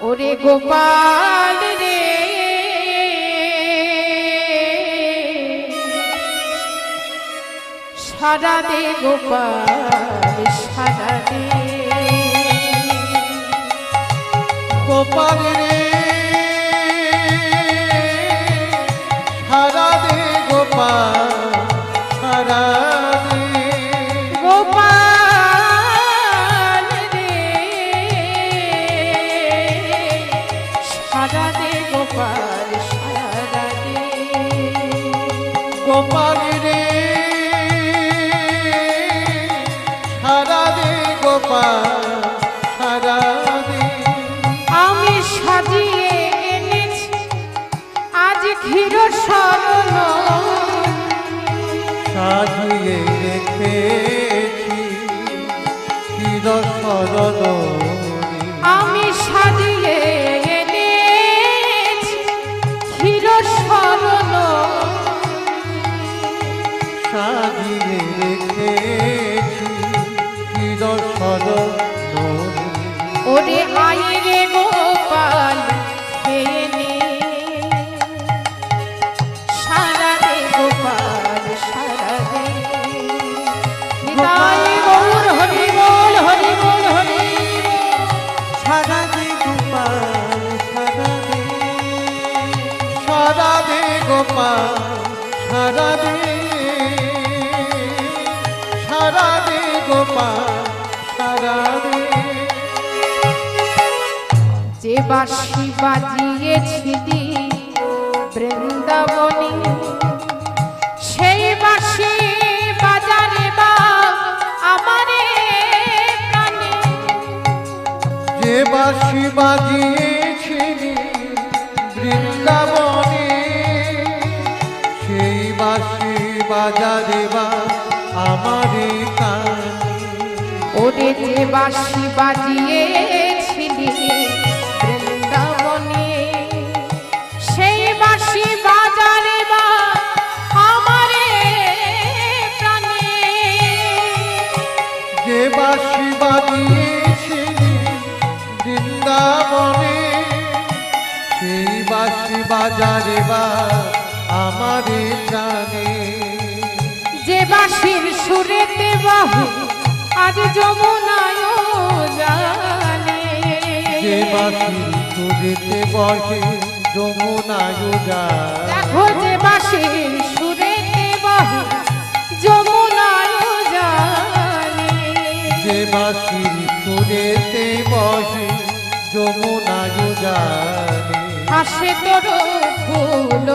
ওরে গোপাল রে। সারা দে গোপাল সারা দে। গোপাল গোপাল রে। দে গোপাল দে। আমি সাজিয়ে এনেছি আজ ক্ষীর স্মরণ সাজিয়ে রেখেছি চির সরদনী সারা দে গোপাল সারা দে। সারা দে গোপাল সারা দে। যে বাঁশি বাজিয়েছিলি বৃন্দাবনী সেই বাঁশি বাজারে বা আমারে প্রাণে। যে বাজিয়েছিলি বৃন্দাবনে সেই বাঁশি বাজারে বা আমারে কানে। ওরে যে বাঁশি বাজিয়েছিলি বৃন্দাবনে সেই বাঁশি বাজারে বা আমারে প্রাণে। যে বাঁশি বাজিয়েছিলি বৃন্দাবনে সেই বাঁশি বাজারে বা আমারে প্রাণে যে বাঁশির সুরেতে বাহু আজ যমুনায় জানে যে বাঁশি সুরেতে বসে যমুনায় যায় দেখো যে বাঁশির সুরেতে বাহু যমুনায় জানে যে বাঁশির সুরেতে বসে যমুনায় জানে হাসে তোর ফুল